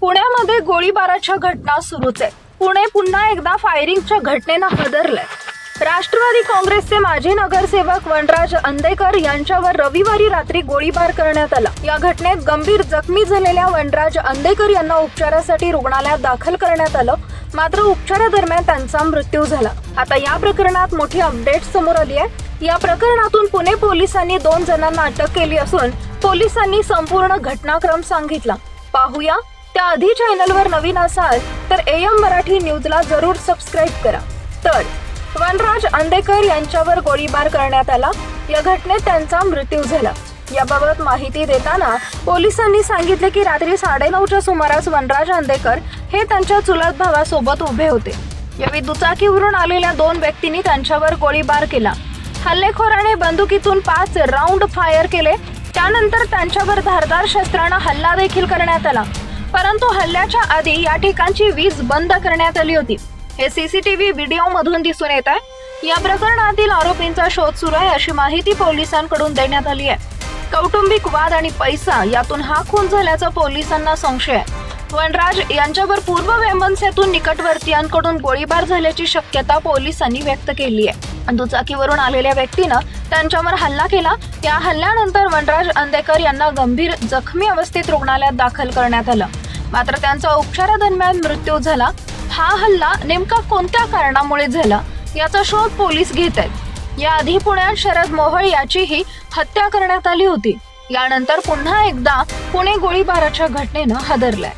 पुण्यामध्ये गोळीबाराच्या घटना सुरूच आहे पुणे पुन्हा एकदा फायरिंगच्या घटनेनं हदरलंय. राष्ट्रवादी काँग्रेसचे माजी नगरसेवक वनराज अंदेकर यांच्यावर रविवारी रात्री गोळीबार करण्यात आला. या घटनेत गंभीर जखमी झालेल्या वनराज अंदेकर यांना उपचारासाठी रुग्णालयात दाखल करण्यात आलं. मात्र उपचारादरम्यान त्यांचा मृत्यू झाला. आता या प्रकरणात मोठी अपडेट समोर आली आहे. या प्रकरणातून पुणे पोलिसांनी दोन जणांना अटक केली असून पोलिसांनी संपूर्ण घटनाक्रम सांगितला. पाहूया त्याआधी चॅनलवर नवीन असाल तर एम मराठी न्यूजला जरूर सबस्क्राईब करा. तर वनराज अंदेकर यांच्यावर गोळीबार करण्यात आला. या घटनेत त्यांचा मृत्यू झाला. याबाबत माहिती देताना पोलिसांनी सांगितले की रात्री साडेनऊच्या सुमारास वनराज अंदेकर हे त्यांच्या चुलत भावासोबत उभे होते. यावेळी दुचाकीवरून आलेल्या दोन व्यक्तींनी त्यांच्यावर गोळीबार केला. हल्लेखोराने बंदुकीतून पाच राऊंड फायर केले. त्यानंतर त्यांच्यावर धारदार शस्त्रानं हल्ला देखील करण्यात आला. परंतु हल्ल्याच्या आधी या ठिकाणची वीज बंद करण्यात आली होती. हे सीसीटीव्ही व्हिडिओ मधून दिसून येत आहे. या प्रकरणातील आरोपींचा शोध सुरू आहे अशी माहिती पोलिसांकडून देण्यात आली आहे. कौटुंबिक वाद आणि पैसा यातून हा खून झाल्याचा पोलिसांना संशय आहे. वनराज यांच्यावर पूर्व वेमनसेतून निकटवर्तीयांकडून गोळीबार झाल्याची शक्यता पोलिसांनी व्यक्त केली आहे. दुचाकीवरून आलेल्या व्यक्तीनं त्यांच्यावर हल्ला केला या हल्ल्यानंतर वनराज अंदेकर यांना गंभीर जखमी अवस्थेत रुग्णालयात दाखल करण्यात आलं. मात्र त्यांचा उपचारादरम्यान मृत्यू झाला. हा हल्ला नेमका कोणत्या कारणामुळे झाला याचा शोध पोलीस घेत आहेत. याआधी पुण्यात शरद मोहळ याचीही हत्या करण्यात आली होती. यानंतर पुन्हा एकदा पुणे गोळीबाराच्या घटनेनं हादरलंय.